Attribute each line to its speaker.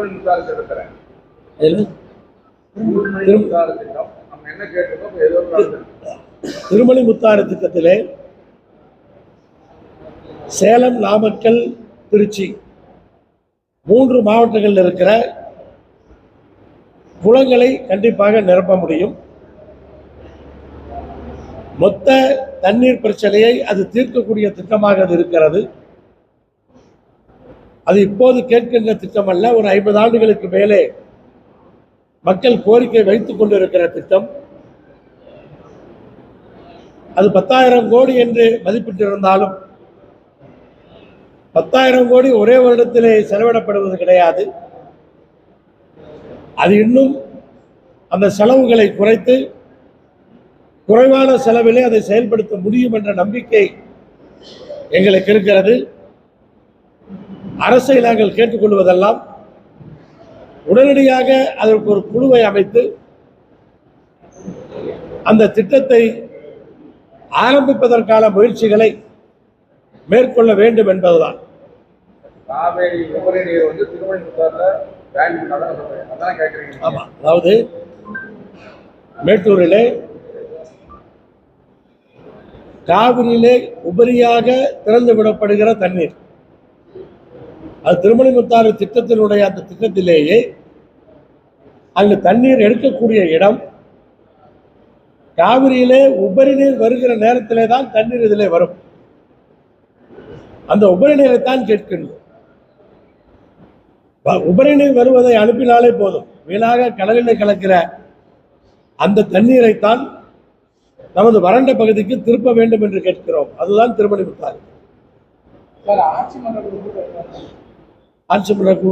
Speaker 1: திருமணி முத்தாரத்தை இருக்கிறேன்
Speaker 2: அதில்
Speaker 1: திருமணி
Speaker 2: திரு-
Speaker 1: முத்தார திட்டம் நம்ம என்ன கேட்டிருக்கோம் இப்ப ஏதோ ஒரு நடந்திருக்கு.
Speaker 2: திருமணி முத்தாறு திட்டத்திலே சேலம் நாமக்கல் திருச்சி மூன்று மாவட்டங்களில் இருக்கிற குளங்களை கண்டிப்பாக நிரப்ப முடியும். மொத்த தண்ணீர் பிரச்சனையை அது தீர்க்கக்கூடிய திட்டமாக அது இருக்கிறது. அது இப்போது கேட்கின்ற திட்டம் அல்ல ஒரு ஐம்பது ஆண்டுகளுக்கு மேலே மக்கள் கோரிக்கை வைத்துக் கொண்டிருக்கிற திட்டம். அது பத்தாயிரம் கோடி என்று மதிப்பிட்டிருந்தாலும் பத்தாயிரம் கோடி ஒரே வருடத்திலே செலவிடப்படுவது கிடையாது. அது இன்னும் அந்த செலவுகளை குறைத்து குறைவான செலவிலே அதை செயல்படுத்த முடியும் என்ற நம்பிக்கை எங்களுக்கு இருக்கிறது. அரசை நாங்கள் கேட்டுக்கொள்வதெல்லாம் உடனடியாக அதற்கு ஒரு குழுவை அமைத்து அந்த திட்டத்தை ஆரம்பிப்பதற்கான முயற்சிகளை மேற்கொள்ள வேண்டும் என்பதுதான்.
Speaker 1: காவேரி உபரி நீர் வந்து திருமணி முத்தாறுல வேண்டி பண்ணாதான் சொல்றேன் அதான் கேட்குறீங்க
Speaker 2: ஆமா அதாவது மேட்டூரிலே காவிரியிலே உபரியாக திறந்து விடப்படுகிற தண்ணீர். அது திருமணி முத்தாறு திட்டத்தினுடைய அந்த திட்டத்திலேயே அங்கு தண்ணீர் எடுக்கக்கூடிய இடம். காவிரியிலே உபரி நீர் வருகிற நேரத்திலே தான் தண்ணீர் இதிலே வரும். அந்த உபரி நீரை தான் கேட்கின்றோம். உபரி நீர் வருவதை அனுப்பினாலே போதும். வீணாக கடலிலே கலக்கிற அந்த தண்ணீரைத்தான் நமது வறண்ட பகுதிக்கு திருப்ப வேண்டும் என்று கேட்கிறோம். அதுதான் திருமணி முத்தாறு అంశములకు